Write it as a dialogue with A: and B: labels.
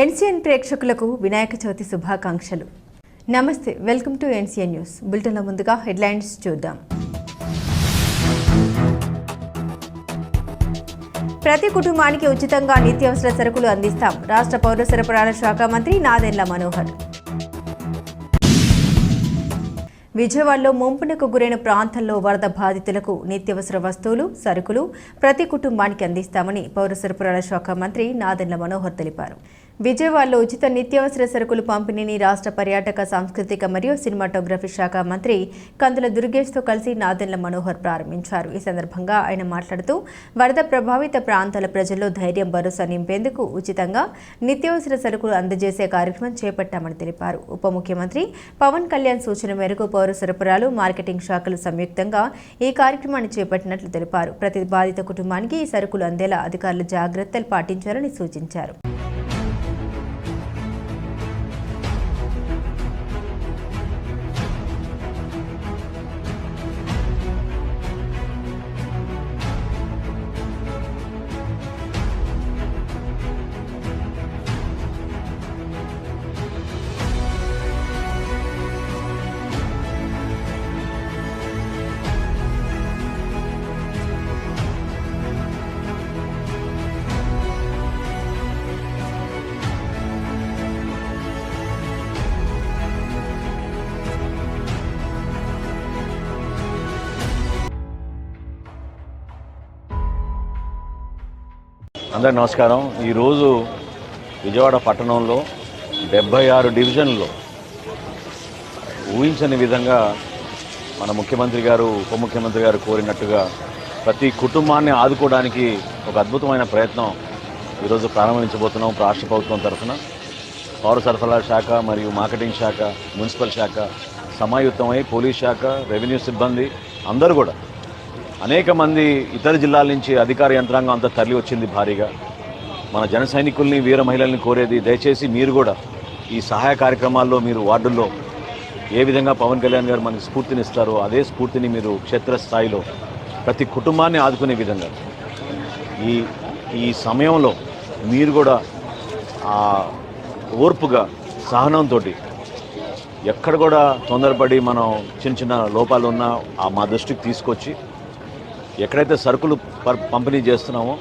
A: NCN ప్రేక్షకులకు వినాయక చవితి శుభాకాంక్షలు. నమస్తే వెల్కమ్ టు ఎన్సీఎన్ న్యూస్. బులెటిన్లో ముందుగా హెడ్లైన్స్ చూద్దాం. ప్రతి కుటుంబానికి ఉచితంగా నిత్యావసర సరుకులు అందిస్తాం. రాష్ట్ర పౌర సరఫరాల శాఖ మంత్రి నాదెండ్ల మనోహర్. విజయవాడలో ముంపునకు గురైన ప్రాంతాల్లో వరద బాధితులకు నిత్యావసర వస్తువులు సరుకులు ప్రతి కుటుంబానికి అందిస్తామని పౌర సరఫరాల శాఖ మంత్రి నాదెండ్ల మనోహర్ తెలిపారు. విజయవాడలో ఉచిత నిత్యావసర సరుకులు పంపిణీని రాష్ట్ర పర్యాటక సాంస్కృతిక మరియు సినిమాటోగ్రఫీ శాఖ మంత్రి కందుల దుర్గేష్తో కలిసి నాదెన్ల మనోహర్ ప్రారంభించారు. ఈ సందర్భంగా ఆయన మాట్లాడుతూ వరద ప్రభావిత ప్రాంతాల ప్రజల్లో ధైర్యం భరోసా నింపేందుకు ఉచితంగా నిత్యావసర సరుకులు అందజేసే కార్యక్రమం చేపట్టామని తెలిపారు. ఉప ముఖ్యమంత్రి పవన్ కళ్యాణ్ సూచన మేరకు పౌర సరఫరాలు మార్కెటింగ్ శాఖలు సంయుక్తంగా ఈ కార్యక్రమాన్ని చేపట్టినట్లు తెలిపారు. ప్రతి బాధిత కుటుంబానికి ఈ సరుకులు అందేలా అధికారులు జాగ్రత్తలు పాటించాలని సూచించారు.
B: అందరికి నమస్కారం. ఈరోజు విజయవాడ పట్టణంలో డెబ్బై ఆరు డివిజన్లో ఊహించని విధంగా మన ముఖ్యమంత్రి గారు ఉప ముఖ్యమంత్రి గారు కోరినట్టుగా ప్రతి కుటుంబాన్ని ఆదుకోవడానికి ఒక అద్భుతమైన ప్రయత్నం ఈరోజు ప్రారంభించబోతున్నాం రాష్ట్ర ప్రభుత్వం తరఫున. పౌర సరఫరాల శాఖ మరియు మార్కెటింగ్ శాఖ మున్సిపల్ శాఖ సమాయుత్తమై పోలీస్ శాఖ రెవెన్యూ సిబ్బంది అందరూ కూడా అనేక మంది ఇతర జిల్లాల నుంచి అధికార యంత్రాంగం అంతా తరలి వచ్చింది భారీగా. మన జన సైనికుల్ని వీర మహిళల్ని కోరేది దయచేసి మీరు కూడా ఈ సహాయ కార్యక్రమాల్లో మీరు వార్డుల్లో ఏ విధంగా పవన్ కళ్యాణ్ గారు మనకి స్ఫూర్తినిస్తారో అదే స్ఫూర్తిని మీరు క్షేత్రస్థాయిలో ప్రతి కుటుంబాన్ని ఆదుకునే విధంగా. ఈ ఈ సమయంలో మీరు కూడా ఆ ఓర్పుగా సహనంతో ఎక్కడ కూడా తొందరపడి మనం చిన్న చిన్న లోపాలు ఉన్నా ఆ మా దృష్టికి తీసుకొచ్చి ఎక్కడైతే సరుకులు పంపిణీ చేస్తున్నామో